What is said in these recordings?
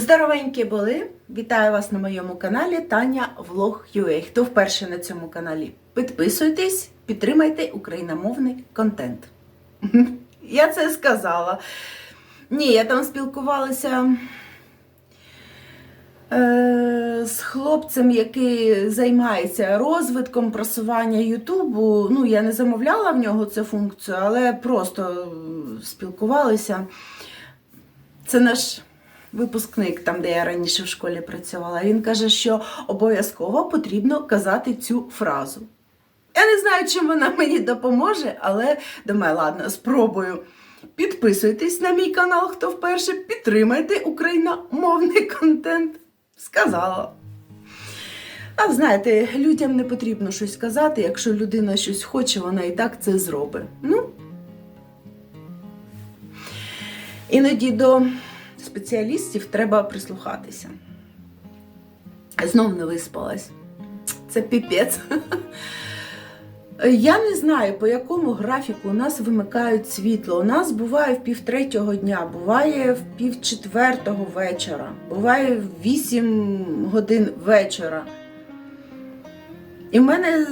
Здоровенькі були! Вітаю вас на моєму каналі Таня Влог. Хто вперше на цьому каналі? Підписуйтесь, підтримайте україномовний контент. Я це сказала. Ні, я там спілкувалася е, з хлопцем, який займається розвитком просування Ютубу. Ну, я не замовляла в нього цю функцію, але просто спілкувалися. Це наш випускник, там, де я раніше в школі працювала. Він каже, що обов'язково потрібно казати цю фразу. Я не знаю, чим вона мені допоможе, але думаю, ладно, спробую. Підписуйтесь на мій канал, хто вперше, підтримайте україномовний контент. Сказала. А знаєте, людям не потрібно щось казати, якщо людина щось хоче, вона і так це зробить. Ну, іноді до спеціалістів треба прислухатися. Знов не виспалась. Це піпець. Я не знаю, по якому графіку у нас вимикають світло. У нас буває в півтретього дня, буває в півчетвертого вечора, буває в 8 годин вечора. І в мене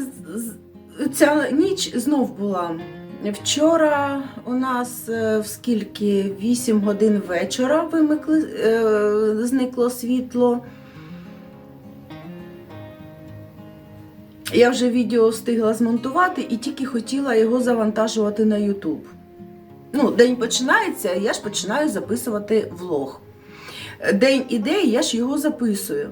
ця ніч знов була. Вчора у нас е, в скільки 8 годин вечора вимикли, е, зникло світло. Я вже відео встигла змонтувати і тільки хотіла його завантажувати на YouTube. Ну, день починається, я ж починаю записувати влог. День іде, я ж його записую.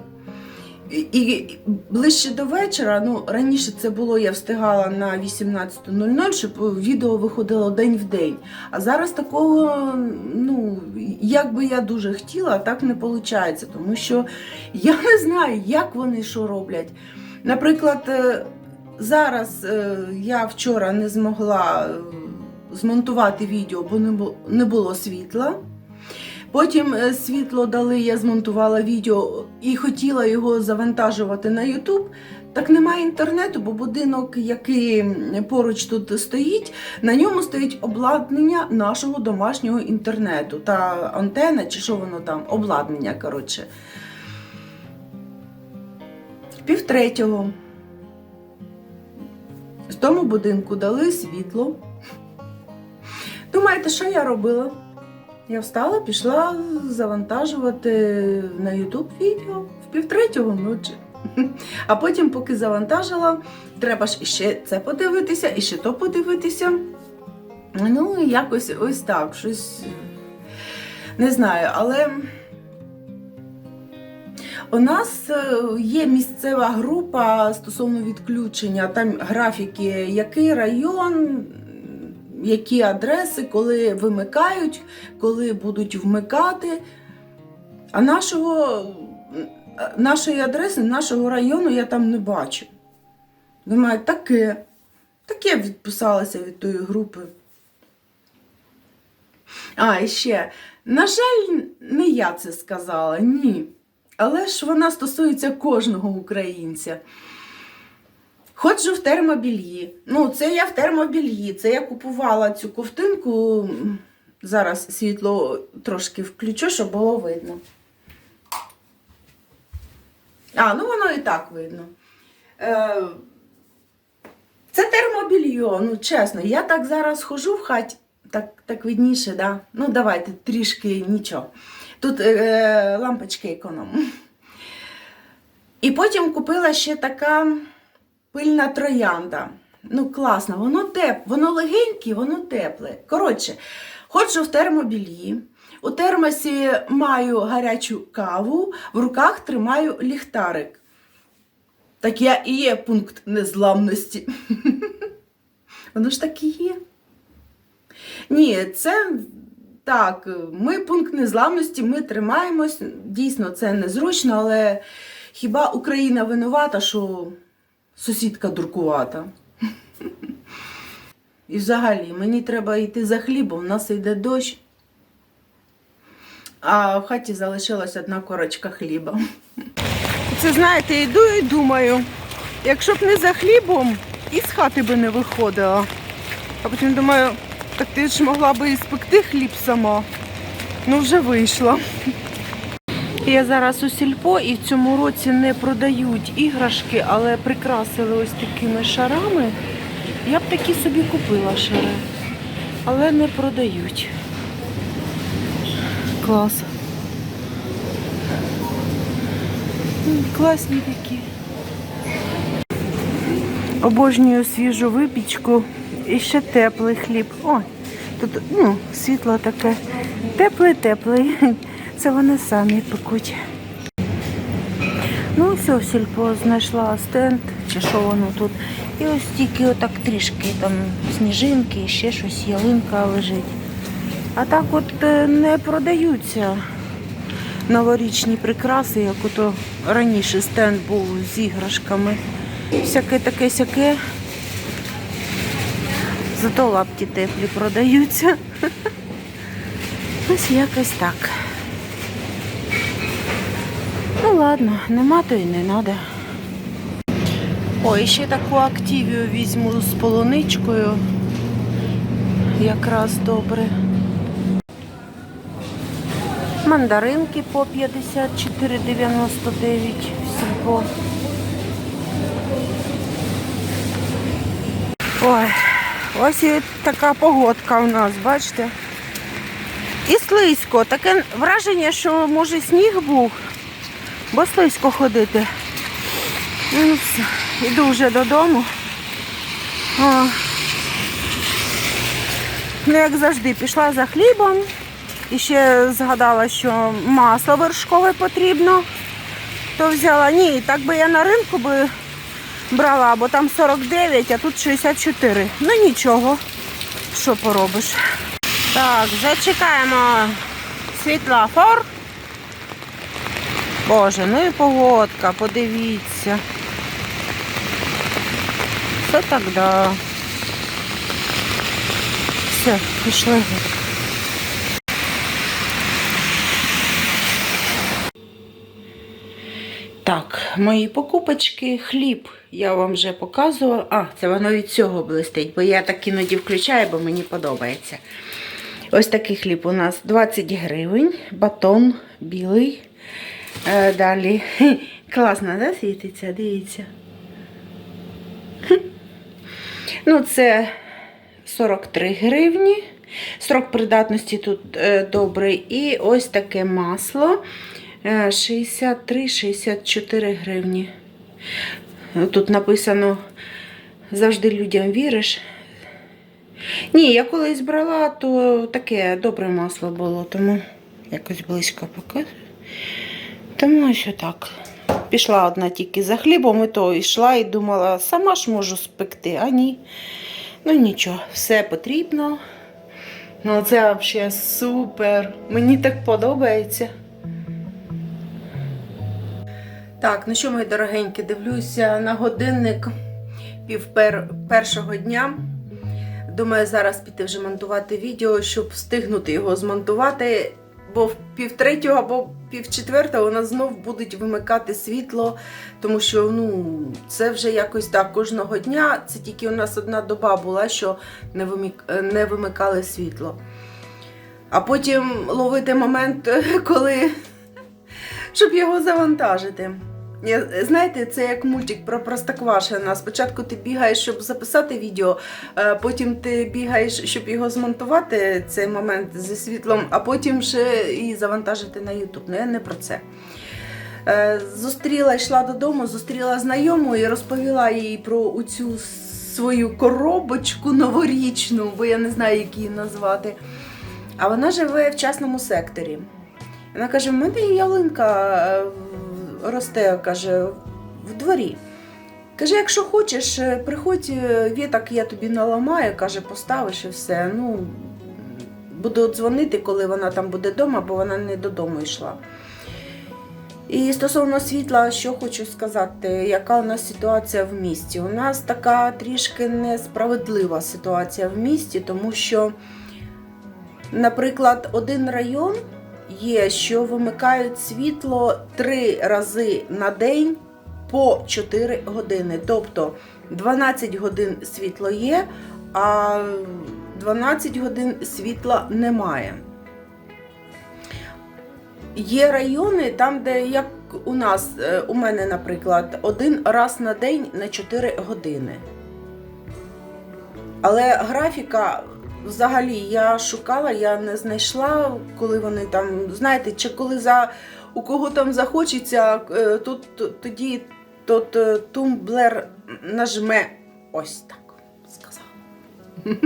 І, і ближче до вечора, ну раніше це було, я встигала на 18.00, щоб відео виходило день в день. А зараз такого, ну, як би я дуже хотіла, так не виходить, тому що я не знаю, як вони що роблять. Наприклад, е, зараз е, я вчора не змогла е, змонтувати відео, бо не було світла. Потім е, світло дали, я змонтувала відео і хотіла його завантажувати на YouTube. Так немає інтернету, бо будинок, який поруч тут стоїть, на ньому стоїть обладнання нашого домашнього інтернету та антена, чи що воно там, обладнання, коротше. Півтретього. В тому будинку дали світло. Думаєте, що я робила? Я встала, пішла завантажувати на YouTube відео в півтретього ночі. А потім, поки завантажила, треба ж іще це подивитися, і ще то подивитися. Ну, якось ось так, щось не знаю, але у нас е, є місцева група стосовно відключення, там графіки, який район, які адреси, коли вимикають, коли будуть вмикати. А нашого, нашої адреси, нашого району я там не бачу. Думаю, таке. Таке відписалася від тої групи. А, і ще, на жаль, не я це сказала, ні. Але ж вона стосується кожного українця. Ходжу в термобільї. Ну, це я в термобільї. Це я купувала цю ковтинку. Зараз світло трошки включу, щоб було видно. А, ну воно і так видно. Е, це термобільйо, ну чесно, я так зараз хожу в хаті, так, так видніше, да? Ну, давайте трішки нічого. Тут е, лампочки економ. І потім купила ще така пильна троянда. Ну, класно, воно теп, воно легеньке, воно тепле. Коротше, ходжу в термобільї. У термосі маю гарячу каву, в руках тримаю ліхтарик. Так я і є пункт незламності. Воно ж так і є. Ні, це так, ми пункт незламності, ми тримаємось. Дійсно, це незручно, але хіба Україна винувата, що сусідка дуркувата? І взагалі, мені треба йти за хлібом, у нас йде дощ. А в хаті залишилась одна корочка хліба. Це знаєте, йду і думаю, якщо б не за хлібом, і з хати би не виходила. А потім думаю, так ти ж могла би і спекти хліб сама. Ну, вже вийшла. Я зараз у сільпо і в цьому році не продають іграшки, але прикрасили ось такими шарами. Я б такі собі купила шари, але не продають. Клас. Класні такі. Обожнюю свіжу випічку і ще теплий хліб. Ой, тут ну, світло таке. Теплий-теплий. Це вони самі пекуть. Ну, все, сільпо знайшла стенд, чи що воно тут. І ось тільки отак трішки там сніжинки, ще щось, ялинка лежить. А так от е, не продаються новорічні прикраси, як ото раніше стенд був з іграшками. Всяке таке сяке. Зато лапті теплі продаються. Ось якось так. Ну ладно, нема то і не треба. Ой, ще таку активію візьму з полуничкою. Якраз добре. Мандаринки по 54,99 сільпо. Ой, ось і така погодка у нас, бачите? І слизько. Таке враження, що може сніг був, бо слизько ходити. Ну все, іду вже додому. О. Ну, як завжди, пішла за хлібом. І ще згадала, що масло вершкове потрібно. То взяла. Ні, так би я на ринку би брала, бо там 49, а тут 64. Ну нічого, що поробиш. Так, вже чекаємо світлофор. Боже, ну і погодка, подивіться. Все так, да. Все, пішли. Так, мої покупочки, хліб я вам вже показувала. А, це воно від цього блистить, бо я так іноді включаю, бо мені подобається. Ось такий хліб у нас 20 гривень, батон білий. Е, далі. Хе, Класно, да, світиться? Дивіться. Ну, це 43 гривні. Срок придатності тут е, добрий. І ось таке масло. Е, 63-64 гривні. Тут написано завжди людям віриш. Ні, я колись брала, то таке добре масло було, тому якось близько показую. Тому ось отак. Пішла одна тільки за хлібом, і то йшла і думала, сама ж можу спекти, а ні. Ну нічого, все потрібно. Ну це взагалі супер. Мені так подобається. Так, ну що, мої дорогенькі, дивлюся на годинник пів пер... першого дня. Думаю, зараз піти вже монтувати відео, щоб встигнути його змонтувати. Бо в півтретього або півчетвертого вона знов будуть вимикати світло, тому що ну, це вже якось так кожного дня. Це тільки у нас одна доба була, що не, вимик... не вимикали світло. А потім ловити момент, коли щоб його завантажити. Я, знаєте, це як мультик про Простоквашина. Спочатку ти бігаєш, щоб записати відео, е, потім ти бігаєш, щоб його змонтувати, цей момент зі світлом, а потім ще і завантажити на YouTube. Ну, я не про це. Е, Зустріла, йшла додому, зустріла знайому і розповіла їй про цю свою коробочку новорічну, бо я не знаю, як її назвати. А вона живе в частному секторі. Вона каже: в мене ялинка е, росте, каже, в дворі. Каже, якщо хочеш, е, приходь, е, віток я тобі наламаю, каже, поставиш і все. Ну, буду дзвонити, коли вона там буде вдома, бо вона не додому йшла. І стосовно світла, що хочу сказати, яка у нас ситуація в місті? У нас така трішки несправедлива ситуація в місті, тому що, наприклад, один район є, що вимикають світло три рази на день по 4 години. Тобто 12 годин світло є, а 12 годин світла немає. Є райони, там, де як у нас, е, у мене, наприклад, один раз на день на 4 години. Але графіка взагалі я шукала, я не знайшла, коли вони там, знаєте, чи коли за у кого там захочеться, е, тут тоді тот е, тумблер нажме ось так сказала.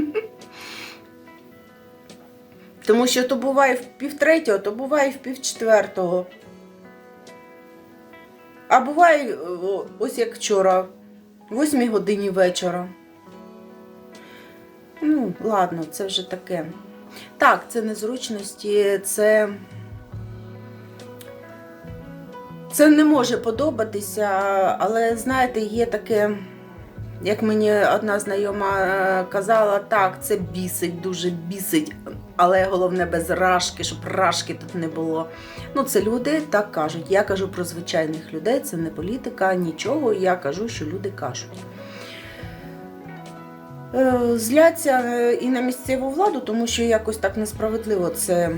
Тому що то буває в півтретього, то буває в півчетвертого. А буває, ось як вчора, в 8 годині вечора. Ну, ладно, це вже таке. Так, це незручності, це. Це не може подобатися, але знаєте, є таке, як мені одна знайома е, казала, так, це бісить, дуже бісить, але головне без рашки, щоб рашки тут не було. Ну, це люди так кажуть. Я кажу про звичайних людей, це не політика, нічого. Я кажу, що люди кажуть. Е, Зляться е, і на місцеву владу, тому що якось так несправедливо це.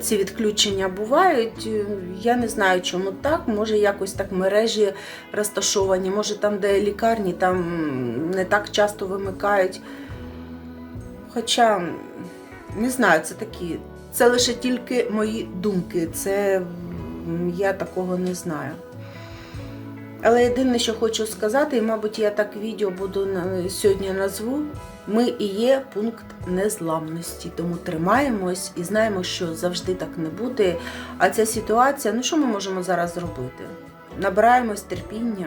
Ці відключення бувають. Е, Я не знаю, чому так. Може, якось так мережі розташовані, може там, де лікарні, там не так часто вимикають. Хоча, не знаю, це такі. Це лише тільки мої думки. Це я такого не знаю. Але єдине, що хочу сказати, і, мабуть, я так відео буду сьогодні назву. Ми і є пункт незламності, тому тримаємось і знаємо, що завжди так не буде. А ця ситуація, ну що ми можемо зараз зробити? Набираємось терпіння.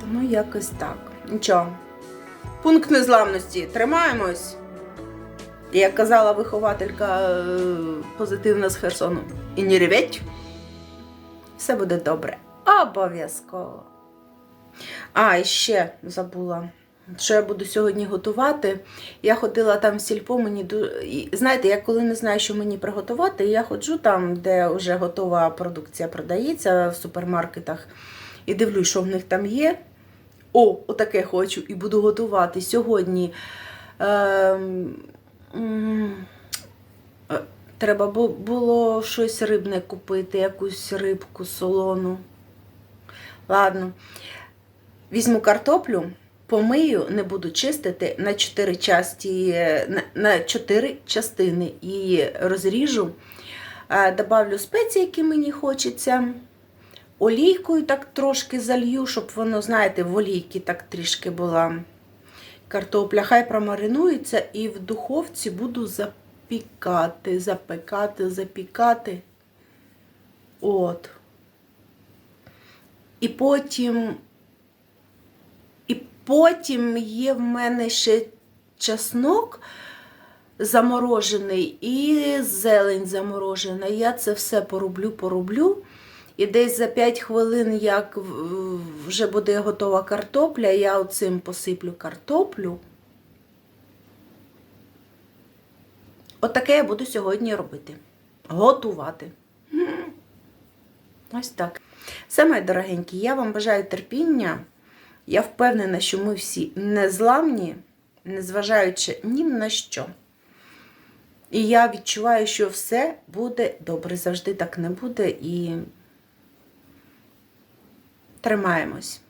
Тому якось так. Нічого. Пункт незламності. Тримаємось. Як казала вихователька е, позитивна з Херсону. І не ревіть. Все буде добре. Обов'язково. А, і ще забула, що я буду сьогодні готувати. Я ходила там в сільпо, мені знаєте, я коли не знаю, що мені приготувати, я ходжу там, де вже готова продукція продається в супермаркетах, і дивлюсь, що в них там є. О, отаке хочу і буду готувати сьогодні. Ем, е, Треба було щось рибне купити, якусь рибку солону. Ладно. Візьму картоплю, помию, не буду чистити на 4 часті, на, на 4 частини і розріжу. Е, Добавлю спеції, які мені хочеться. Олійкою так трошки залью, щоб воно, знаєте, в олійці так трішки була картопля. Хай промаринується і в духовці буду запікати, запекати, запікати. От. І потім. І потім є в мене ще чеснок заморожений і зелень заморожена. Я це все пороблю, пороблю. І десь за 5 хвилин, як вже буде готова картопля, я оцим посиплю картоплю. Отаке я буду сьогодні робити. Готувати. Ось так. Все, мої дорогенькі, я вам бажаю терпіння. Я впевнена, що ми всі незламні, незважаючи ні на що. І я відчуваю, що все буде добре. Завжди так не буде і тримаємось.